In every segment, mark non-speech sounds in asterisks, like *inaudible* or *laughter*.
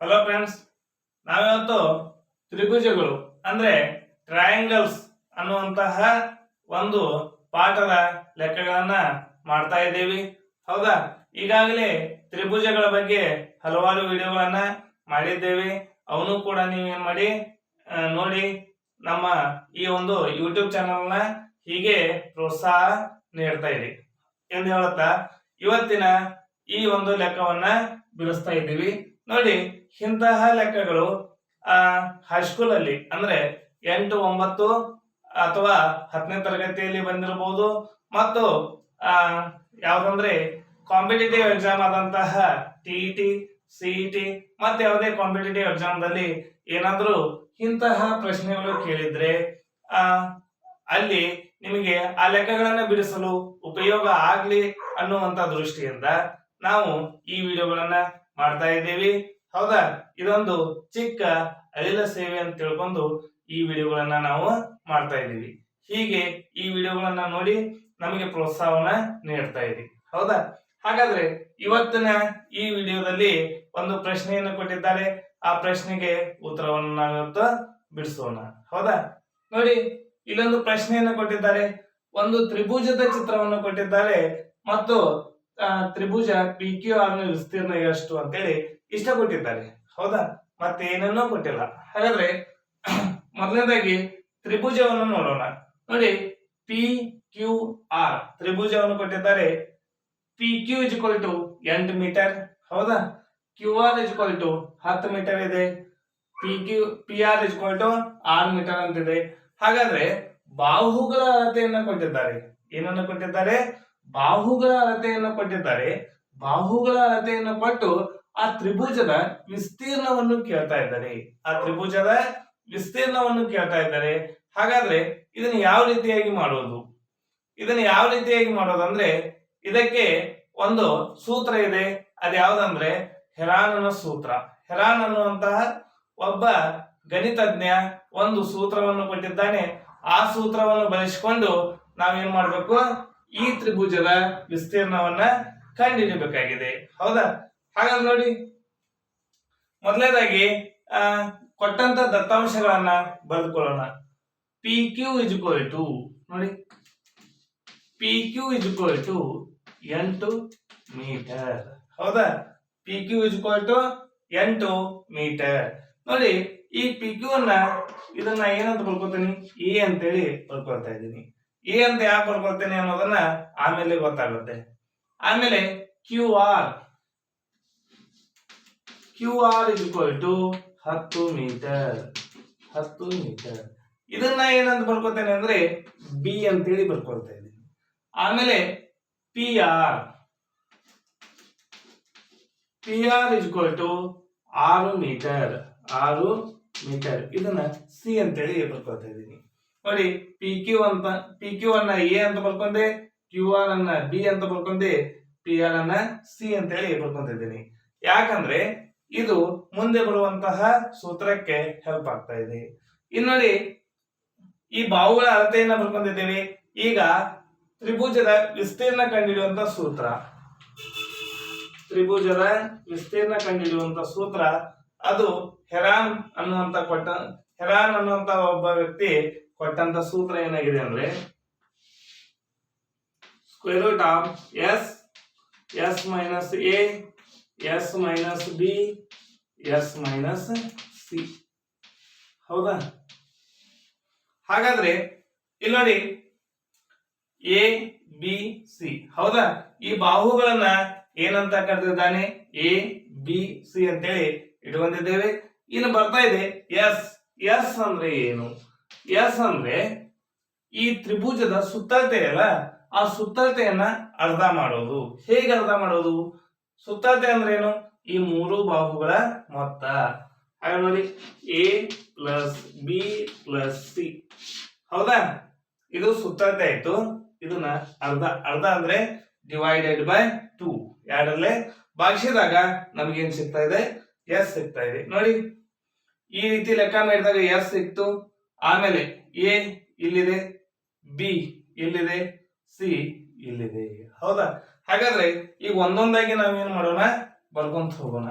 Hello friends ನಾವಿವತ್ತು ತ್ರಿಭುಜಗಳು, ಅಂದ್ರೆ triangles ಅನ್ನುವಂತಹ ಒಂದು ಪಾಠದ ಲೆಕ್ಕಗಳನ್ನ ಮಾಡ್ತಾ ಇದ್ದೀವಿ. ಹೌದಾ? ಈಗಾಗಲೇ ತ್ರಿಭುಜಗಳ ಬಗ್ಗೆ ಹಲವಾರು ವಿಡಿಯೋಗಳನ್ನ ಮಾಡಿದ್ದೇವೆ. ಅವನು ಕೂಡ ನೀವೇನ್ ಮಾಡಿ ನೋಡಿ ನಮ್ಮ ಈ ಒಂದು ಯೂಟ್ಯೂಬ್ ಚಾನಲ್ನ ಹೀಗೆ ಪ್ರೋತ್ಸಾಹ ನೀಡ್ತಾ ಇರಿ ಎಂದು ಹೇಳುತ್ತಾ, ಇವತ್ತಿನ ಈ ಒಂದು ಲೆಕ್ಕವನ್ನ ಬಿಡಿಸ್ತಾ ಇದ್ದೀವಿ. ನೋಡಿ, ಇಂತಹ ಲೆಕ್ಕಗಳು, ಆ ಹೈಸ್ಕೂಲ್ ಅಲ್ಲಿ ಅಂದ್ರೆ ಎಂಟು, ಒಂಬತ್ತು ಅಥವಾ ಹತ್ತನೇ ತರಗತಿಯಲ್ಲಿ ಬಂದಿರಬಹುದು ಮತ್ತು, ಆ, ಯಾವ್ದಂದ್ರೆ ಕಾಂಪಿಟೇಟಿವ್ ಎಕ್ಸಾಮ್ ಆದಂತಹ ಟಿಇಟಿ ಸಿಇಟಿ ಮತ್ತೆ ಯಾವುದೇ ಕಾಂಪಿಟೇಟಿವ್ ಎಕ್ಸಾಮ್ದಲ್ಲಿ ಏನಾದರೂ ಇಂತಹ ಪ್ರಶ್ನೆಗಳು ಕೇಳಿದ್ರೆ, ಆ, ಅಲ್ಲಿ ನಿಮಗೆ ಆ ಲೆಕ್ಕಗಳನ್ನು ಬಿಡಿಸಲು ಉಪಯೋಗ ಆಗ್ಲಿ ಅನ್ನುವಂತ ದೃಷ್ಟಿಯಿಂದ ನಾವು ಈ ವಿಡಿಯೋಗಳನ್ನ ಮಾಡ್ತಾ ಇದ್ದೀವಿ. ಹೌದಾ? ಇದೊಂದು ಚಿಕ್ಕ ಅಳಿಲ ಸೇವೆ ಅಂತ ತಿಳ್ಕೊಂಡು ಈ ವಿಡಿಯೋಗಳನ್ನ ನಾವು ಮಾಡ್ತಾ ಇದ್ದೀವಿ. ಹೀಗೆ ಈ ವಿಡಿಯೋಗಳನ್ನ ನೋಡಿ ನಮಗೆ ಪ್ರೋತ್ಸಾಹವನ್ನ ನೀಡ್ತಾ ಇದೆ ಹೌದಾ? ಹಾಗಾದ್ರೆ ಇವತ್ತಿನ ಈ ವಿಡಿಯೋದಲ್ಲಿ ಒಂದು ಪ್ರಶ್ನೆಯನ್ನು ಕೊಟ್ಟಿದ್ದಾರೆ. ಆ ಪ್ರಶ್ನೆಗೆ ಉತ್ತರವನ್ನು ನಾವಿವತ್ತು ಬಿಡಿಸೋಣ. ಹೌದಾ? ನೋಡಿ, ಇಲ್ಲೊಂದು ಪ್ರಶ್ನೆಯನ್ನು ಕೊಟ್ಟಿದ್ದಾರೆ. ಒಂದು ತ್ರಿಭುಜದ ಚಿತ್ರವನ್ನು ಕೊಟ್ಟಿದ್ದಾರೆ. ಮತ್ತು ತ್ರಿಭುಜ ಪಿ ಕ್ಯೂ ಆರ್ನ ವಿಸ್ತೀರ್ಣ ಎಷ್ಟು ಅಂತೇಳಿ ಇಷ್ಟ ಕೊಟ್ಟಿದ್ದಾರೆ ಹೌದಾ? ಮತ್ತೆ ಏನನ್ನೂ ಕೊಟ್ಟಿಲ್ಲ. ಹಾಗಾದ್ರೆ *clears throat* ಮೊದಲನೇದಾಗಿ ತ್ರಿಭುಜವನ್ನು ನೋಡೋಣ. ನೋಡಿ ಪಿ ಕ್ಯೂ ಆರ್ ತ್ರಿಭುಜವನ್ನು ಕೊಟ್ಟಿದ್ದಾರೆ. P Q is equal to ಎಂಟು ಮೀಟರ್. ಹೌದಾ? Q R is equal to ಹತ್ತು ಮೀಟರ್ ಇದೆ. P Q P R is equal to ಆರು ಮೀಟರ್ ಅಂತಿದೆ. ಹಾಗಾದ್ರೆ ಬಾಹುಗಳ ಅಳತೆಯನ್ನು ಕೊಟ್ಟಿದ್ದಾರೆ. ಏನನ್ನು ಕೊಟ್ಟಿದ್ದಾರೆ? ಬಾಹುಗಳ ಅಳತೆಯನ್ನು ಕೊಟ್ಟಿದ್ದಾರೆ ಬಾಹುಗಳ ಅಳತೆಯನ್ನು ಕೊಟ್ಟು ಆ ತ್ರಿಭುಜದ ವಿಸ್ತೀರ್ಣವನ್ನು ಕೇಳ್ತಾ ಇದ್ದಾರೆ. ಆ ತ್ರಿಭುಜದ ವಿಸ್ತೀರ್ಣವನ್ನು ಕೇಳ್ತಾ ಇದ್ದಾರೆ. ಹಾಗಾದ್ರೆ ಇದನ್ನ ಯಾವ ರೀತಿಯಾಗಿ ಮಾಡೋದು? ಇದನ್ನ ಯಾವ ರೀತಿಯಾಗಿ ಮಾಡೋದಂದ್ರೆ ಇದಕ್ಕೆ ಒಂದು ಸೂತ್ರ ಇದೆ. ಅದು ಯಾವ್ದಂದ್ರೆ ಹೆರಾನನ ಸೂತ್ರ. ಹೆರಾನ್ ಅನ್ನುವಂತಹ ಒಬ್ಬ ಗಣಿತಜ್ಞ ಒಂದು ಸೂತ್ರವನ್ನು ಕೊಟ್ಟಿದ್ದಾನೆ. ಆ ಸೂತ್ರವನ್ನು ಬಳಸಿಕೊಂಡು ನಾವೇನ್ ಮಾಡ್ಬೇಕು? ಈ ತ್ರಿಭುಜದ ವಿಸ್ತೀರ್ಣವನ್ನ ಕಂಡುಹಿಡಿಯಬೇಕಾಗಿದೆ. ಹೌದಾ? ಹಾಗಾದ್ರೆ ನೋಡಿ. ಮೊದಲನೇದಾಗಿ, ಆ, ಕೊಟ್ಟಂತ ದತ್ತಾಂಶಗಳನ್ನ ಬರೆದುಕೊಳ್ಳೋಣ. P Q is equal to ನೋಡಿ. P Q is equal to ಎಂಟು ಮೀಟರ್ ಹೌದಾ? P Q is equal to ಎಂಟು ಮೀಟರ್ ನೋಡಿ, ಈ ಪಿ ಕ್ಯೂ ಅನ್ನ ಇದನ್ನ ಏನಂತ ಬರ್ಕೋತೀನಿ ಎ ಅಂತೇಳಿ ಬರ್ಕೊಳ್ತಾ ಇದ್ದೀನಿ. ಎ ಅಂತ ಯಾಕೆ ಬರ್ಕೊಳ್ತೇನೆ ಅನ್ನೋದನ್ನ ಆಮೇಲೆ ಗೊತ್ತಾಗುತ್ತೆ. ಆಮೇಲೆ Q R. Q R is equal to ಹತ್ತು ಮೀಟರ್. ಹತ್ತು ಮೀಟರ್. ಇದನ್ನ ಏನಂತ ಬರ್ಕೊತೇನೆ ಅಂದ್ರೆ ಬಿ ಅಂತೇಳಿ ಬರ್ಕೊಳ್ತಾ ಇದ್ದೀನಿ. ಆಮೇಲೆ P R. P R is equal to ಆರು ಮೀಟರ್. ಆರು ಮೀಟರ್. ಇದನ್ನ ಸಿ ಅಂತೇಳಿ ಬರ್ಕೊಳ್ತಾ ಇದ್ದೀನಿ. ನೋಡಿ ಪಿ ಕ್ಯೂ ಅಂತ ಪಿ ಕ್ಯೂ ಅನ್ನ ಎ ಅಂತ ಬರ್ಕೊಂಡೆ ಕ್ಯೂ ಆರ್ ಅನ್ನ ಬಿ ಅಂತ ಬರ್ಕೊಂಡೆ ಪಿ ಆರ್ ಅನ್ನ ಸಿ ಅಂತೇಳಿ ಬರ್ಕೊಂತಿದ್ದೀನಿ. ಯಾಕಂದ್ರೆ ಇದು ಮುಂದೆ ಬರುವಂತಹ ಸೂತ್ರಕ್ಕೆ ಹೆಲ್ಪ್ ಆಗ್ತಾ ಇದೆ. ಇನ್ನು ಈ ಬಾಹುಗಳ ಅಳತೆಯನ್ನ ಬರ್ಕೊಂತಿದ್ದೀನಿ ಈಗ ತ್ರಿಭುಜದ ವಿಸ್ತೀರ್ಣ ಕಂಡುಹಿಡಿಯುವಂತ ಸೂತ್ರ. ತ್ರಿಭುಜದ ವಿಸ್ತೀರ್ಣ ಕಂಡುಹಿಡಿಯುವಂತ ಸೂತ್ರ, ಅದು ಹೆರಾನ್ ಅನ್ನುವಂತ ಕೊಟ್ಟ, ಹೆರಾನ್ ಅನ್ನುವಂತ ಒಬ್ಬ ವ್ಯಕ್ತಿ ಕೊಟ್ಟಂತ ಸೂತ್ರ ಏನಾಗಿದೆ ಅಂದ್ರೆ square root of S S minus A S minus B S minus C ಹೌದಾ? ಹಾಗಾದ್ರೆ ಇಲ್ಲಿ ನೋಡಿ ಎ ಬಿ ಸಿ ಹೌದಾ? ಈ ಬಾಹುಗಳನ್ನ ಏನಂತ ಕರೆದಿದ್ದಾನೆ? ಎ ಬಿ ಸಿ ಅಂತೇಳಿ ಇಟ್ಕೊಂಡಿದ್ದೇವೆ ಇನ್ನು ಬರ್ತಾ ಇದೆ ಎಸ್ ಎಸ್ ಅಂದ್ರೆ ಏನು? ಎಸ್ ಅಂದ್ರೆ ಈ ತ್ರಿಭುಜದ ಸುತ್ತಳತೆ ಅಲ್ಲ? ಆ ಸುತ್ತಳತೆಯನ್ನ ಅರ್ಧ ಮಾಡೋದು. ಹೇಗೆ ಅರ್ಧ ಮಾಡೋದು? ಸುತ್ತಳತೆ ಅಂದ್ರೆ ಏನು? ಈ ಮೂರು ಬಾಹುಗಳ ಮೊತ್ತ. ಹಾಗೆ ನೋಡಿ A plus B plus C ಹೌದಾ? ಇದು ಸುತ್ತಳತೆ ಆಯ್ತು. ಇದನ್ನ ಅರ್ಧ ಅರ್ಧ ಅಂದ್ರೆ ಡಿವೈಡೆಡ್ ಬೈ ಟೂ ಎರಡರಲ್ಲೇ ಭಾಗಿಸಿದಾಗ ನಮ್ಗೇನ್ ಸಿಗ್ತಾ ಇದೆ? ಎಸ್ ಸಿಗ್ತಾ ಇದೆ. ನೋಡಿ, ಈ ರೀತಿ ಲೆಕ್ಕ ಮಾಡಿದಾಗ ಎಸ್ ಸಿಕ್ತು. ಆಮೇಲೆ ಎ ಇಲ್ಲಿದೆ, ಬಿ ಇಲ್ಲಿದೆ, ಸಿ ಇಲ್ಲಿದೆ. ಹೌದಾ? ಹಾಗಾದ್ರೆ ಈಗ ಒಂದೊಂದಾಗಿ ನಾವೇನ್ ಮಾಡೋಣ? ಬರ್ಕೊಂತ ಹೋಗೋಣ.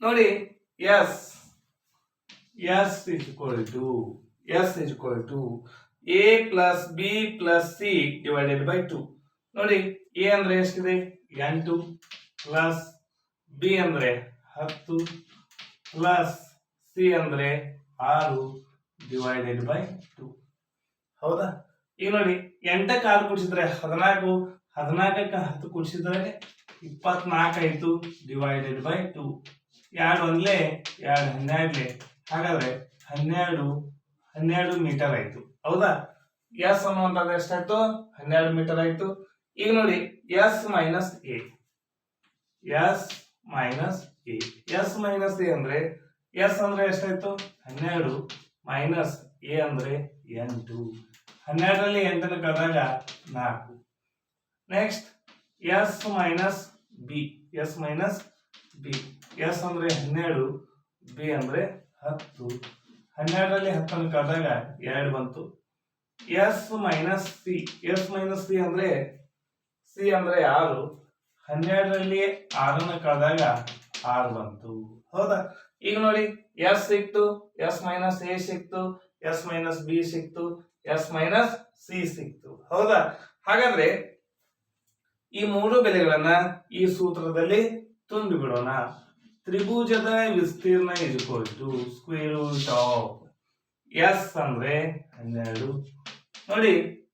ನೋಡಿ, S S is equal to S is equal to A plus B plus C divided by two ನೋಡಿ, ಎ ಅಂದ್ರೆ ಎಷ್ಟಿದೆ? ಎಂಟು ಪ್ಲಸ್ ಬಿ ಅಂದ್ರೆ ಹತ್ತು ಪ್ಲಸ್ ಸಿ ಅಂದ್ರೆ ಆರು ಡಿವೈಡೆಡ್ ಬೈ ಟು ಹೌದಾ? ಈಗ ನೋಡಿ ಎಂಟಕ್ಕೆ ಆರು ಕೂಡಿಸಿದ್ರೆ ಹದಿನಾಲ್ಕು, ಹದಿನಾಲ್ಕಕ್ಕೆ ಹತ್ತು ಕೂಡಿಸಿದ್ರೆ ಇಪ್ಪತ್ನಾಲ್ಕು ಡಿವೈಡೆಡ್ ಬೈ ಟು ಎರಡು ಒಂದ್ಲೆ ಎರಡು ಹನ್ನೆರಡ್ಲೆ. ಹಾಗಾದ್ರೆ ಹನ್ನೆರಡು ಹನ್ನೆರಡು ಮೀಟರ್ ಆಯ್ತು. ಹೌದಾ? ಎಸ್ ಅನ್ನುವಂಥದ್ದು ಎಷ್ಟಾಯ್ತು? ಹನ್ನೆರಡು ಮೀಟರ್ ಆಯ್ತು. ಈಗ ನೋಡಿ S minus A S minus A S minus A ಅಂದ್ರೆ ಎಸ್ ಅಂದ್ರೆ ಎಷ್ಟಾಯ್ತು? ಹನ್ನೆರಡು. ಮೈನಸ್ ಎ ಅಂದ್ರೆ ಎಂಟು. ಹನ್ನೆರಡರಲ್ಲಿ ಎಂಟನ್ನು ಕಳೆದಾಗ ನಾಲ್ಕು. Next S minus B S minus B S ಅಂದ್ರೆ ಹನ್ನೆರಡು ಬಿ ಅಂದ್ರೆ ಹತ್ತು. ಹನ್ನೆರಡರಲ್ಲಿ ಹತ್ತನ್ನು ಕಳೆದಾಗ ಎರಡು ಬಂತು. S minus C S minus C ಅಂದ್ರೆ ಸಿ ಅಂದ್ರೆ ಆರು. ಹನ್ನೆರಡರಲ್ಲಿ ಆರನ್ನು ಕಳೆದಾಗ ಆರು ಬಂತು ಹೌದಾ? ಈಗ ನೋಡಿ, ಎಸ್ ಸಿಕ್ತು, ಎಸ್ ಮೈನಸ್ ಎ ಸಿಕ್ತು, ಎಸ್ ಮೈನಸ್ ಬಿ ಸಿಕ್ತು, ಎಸ್ ಮೈನಸ್ ಸಿ ಸಿಕ್ತು. ಹೌದಾ? ಹಾಗಾದ್ರೆ ಈ ಮೂರು ಬೆಲೆಗಳನ್ನ ಈ ಸೂತ್ರದಲ್ಲಿ ತುಂಬಿ ಬಿಡೋಣ ತ್ರಿಭುಜದ ವಿಸ್ತೀರ್ಣ ಇದು ಸ್ಕ್ವೇರ್ ರೂಟ್ ಎಸ್ ಅಂದ್ರೆ ಹನ್ನೆರಡು. ನೋಡಿ,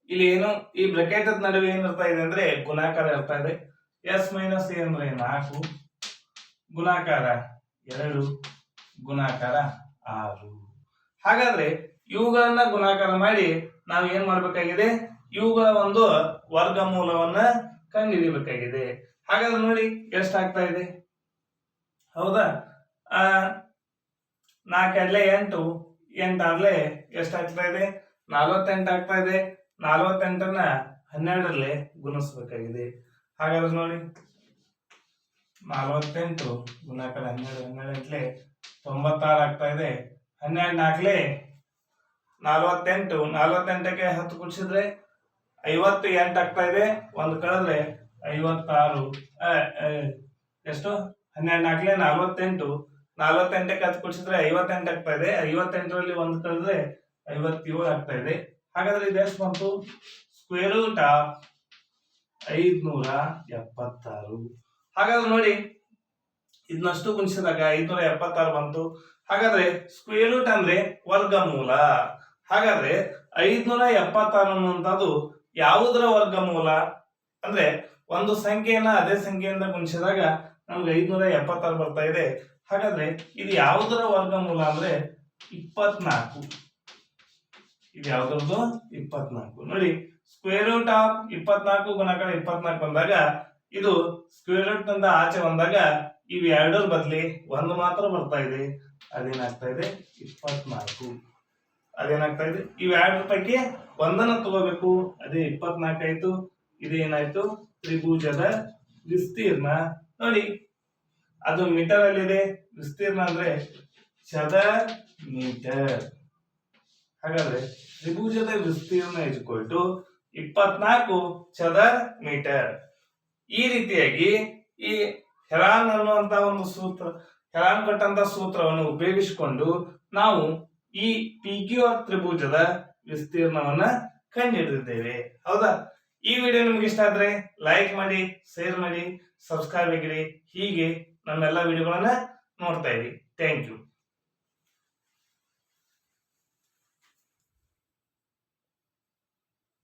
ಇಲ್ಲಿ ಏನು, ಈ ಬ್ರಕೆಟ್ ನಡುವೆ ಏನಿರ್ತಾ ಇದೆ ಅಂದ್ರೆ ಗುಣಾಕಾರ ಇರ್ತಾ ಇದೆ. ಎಸ್ ಮೈನಸ್ ಎ ಅಂದ್ರೆ ನಾಲ್ಕು. ಗುಣಾಕಾರ ಎರಡು, ಗುಣಾಕಾರ ಆರು. ಹಾಗಾದ್ರೆ ಇವುಗಳನ್ನ ಗುಣಾಕಾರ ಮಾಡಿ ನಾವು ಏನ್ ಮಾಡ್ಬೇಕಾಗಿದೆ? ಇವುಗಳ ಒಂದು ವರ್ಗ ಮೂಲವನ್ನ ಕಂಡುಹಿಡಿಯಬೇಕಾಗಿದೆ ಹಾಗಾದ್ರೆ ನೋಡಿ ಎಷ್ಟಾಗ್ತಾ ಇದೆ? ಹೌದಾ? ಆ ನಾಲ್ಕೆರಡ್ಲೆ ಎಂಟು ಎಂಟಾಗ್ಲೆ ಎಷ್ಟಾಗ್ತಾ ಇದೆ? ನಲ್ವತ್ತೆಂಟು ಆಗ್ತಾ ಇದೆ. ನಲ್ವತ್ತೆಂಟನ್ನ ಹನ್ನೆರಡರಲ್ಲಿ ಗುಣಿಸ್ಬೇಕಾಗಿದೆ. ಹಾಗಾದ್ರೆ ನೋಡಿ. ನಲವತ್ತೆಂಟು. ಗುಣಾಕಾರ ಹನ್ನೆರಡು ಹನ್ನೆರಡು ಎಂಟ್ಲೆ ತೊಂಬತ್ತಾರು ಆಗ್ತಾ ಇದೆ. ಹನ್ನೆರಡು ನಾಲ್ಕಲೆ ನಲವತ್ತೆಂಟು. ನಲವತ್ತೆಂಟಕ್ಕೆ ಹತ್ತು ಕುಡಿಸಿದ್ರೆ ಐವತ್ತು ಎಂಟು ಆಗ್ತಾ ಇದೆ. ಒಂದು ಕಳೆದ್ರೆ ಐವತ್ತಾರು. ಎಷ್ಟು? ಹನ್ನೆರಡು ನಾಲ್ಕಲೆ ನಲವತ್ತೆಂಟು. ನಲವತ್ತೆಂಟಕ್ಕೆ ಹತ್ತು ಕುಡಿಸಿದ್ರೆ ಐವತ್ತೆಂಟು ಆಗ್ತಾ ಇದೆ. ಐವತ್ತೆಂಟರಲ್ಲಿ ಒಂದು ಕಳೆದ್ರೆ ಐವತ್ತೇಳು ಆಗ್ತಾ ಇದೆ. ಹಾಗಾದ್ರೆ ಇದೆಷ್ಟು ಬಂತು? ಸ್ಕ್ವೇರ್ ರೂಟ್ ಐದ್ನೂರ ಎಪ್ಪತ್ತಾರು. ಹಾಗಾದ್ರೆ ನೋಡಿ ಇದನ್ನಷ್ಟು ಗುಣಿಸಿದಾಗ ಐದ್ನೂರ ಎಪ್ಪತ್ತಾರು ಬಂತು. ಹಾಗಾದ್ರೆ ಸ್ಕ್ವೇರ್ ರೂಟ್ ಅಂದ್ರೆ ವರ್ಗಮೂಲ. ಹಾಗಾದ್ರೆ ಐದ್ನೂರ ಎಪ್ಪತ್ತಾರು ಅನ್ನುವಂಥದ್ದು ಯಾವುದರ ವರ್ಗಮೂಲ? ಅಂದ್ರೆ ಒಂದು ಸಂಖ್ಯೆಯನ್ನ ಅದೇ ಸಂಖ್ಯೆಯಿಂದ ಗುಣಿಸಿದಾಗ ನಮ್ಗೆ ಐದ್ನೂರ ಎಪ್ಪತ್ತಾರು ಬರ್ತಾ ಇದೆ. ಹಾಗಾದ್ರೆ ಇದು ಯಾವುದರ ವರ್ಗಮೂಲ ಅಂದ್ರೆ ಇಪ್ಪತ್ನಾಲ್ಕು. ಇದು ಯಾವ್ದ್ರದ್ದು? ಇಪ್ಪತ್ನಾಲ್ಕು. ನೋಡಿ ಸ್ಕ್ವೇರ್ ರೂಟ್ ಆಫ್ ಇಪ್ಪತ್ನಾಲ್ಕು ಗುಣಾಕಾರ ಇಪ್ಪತ್ನಾಲ್ಕು ಬಂದಾಗ ಇದು ಸ್ಕ್ವೇರ್ ರೂಟ್ನಿಂದ ಆಚೆ ಬಂದಾಗ ಇವು ಎರಡರ ಬದಲಿ ಒಂದು ಮಾತ್ರ ಬರ್ತಾ ಇದೆ. ಅದೇನಾಗ್ತಾ ಇದೆ? ಇಪ್ಪತ್ನಾಲ್ಕು. ಅದೇನಾಗ್ತಾ ಇದೆ? ಇವ್ ಎರಡರ ಪೈಕಿ ಒಂದನ್ನ ತಗೋಬೇಕು. ಅದೇ ಇಪ್ಪತ್ನಾಲ್ಕು ಆಯ್ತು. ಇದೇನಾಯ್ತು? ತ್ರಿಭುಜದ ವಿಸ್ತೀರ್ಣ. ನೋಡಿ, ಅದು ಮೀಟರ್ ಅಲ್ಲಿದೆ. ವಿಸ್ತೀರ್ಣ ಅಂದ್ರೆ ಚದ ಮೀಟರ್ ಹಾಗಾದ್ರೆ ತ್ರಿಭುಜದ ವಿಸ್ತೀರ್ಣ ಇಸ್ಕೊಲ್ ಟು ಇಪ್ಪತ್ನಾಲ್ಕು ಚದರ್ ಮೀಟರ್ ಈ ರೀತಿಯಾಗಿ ಈ ಹೆರಾನ್ ಅನ್ನುವಂತ ಒಂದು ಸೂತ್ರ, ಹೆರಾನ್ ಕೊಟ್ಟಂತ ಸೂತ್ರವನ್ನು ಉಪಯೋಗಿಸಿಕೊಂಡು ನಾವು ಈ ಪಿ ಕ್ಯೂ ತ್ರಿಭುಜದ ವಿಸ್ತೀರ್ಣವನ್ನ ಕಂಡುಹಿಡಿದಿದ್ದೇವೆ. ಹೌದಾ? ಈ ವಿಡಿಯೋ ನಿಮ್ಗೆ ಇಷ್ಟ ಆದ್ರೆ ಲೈಕ್ ಮಾಡಿ ಶೇರ್ ಮಾಡಿ ಸಬ್ಸ್ಕ್ರೈಬ್ ಆಗಿರಿ. ಹೀಗೆ ನಮ್ಮೆಲ್ಲ ವಿಡಿಯೋಗಳನ್ನ ನೋಡ್ತಾ ಇರಿ. Thank you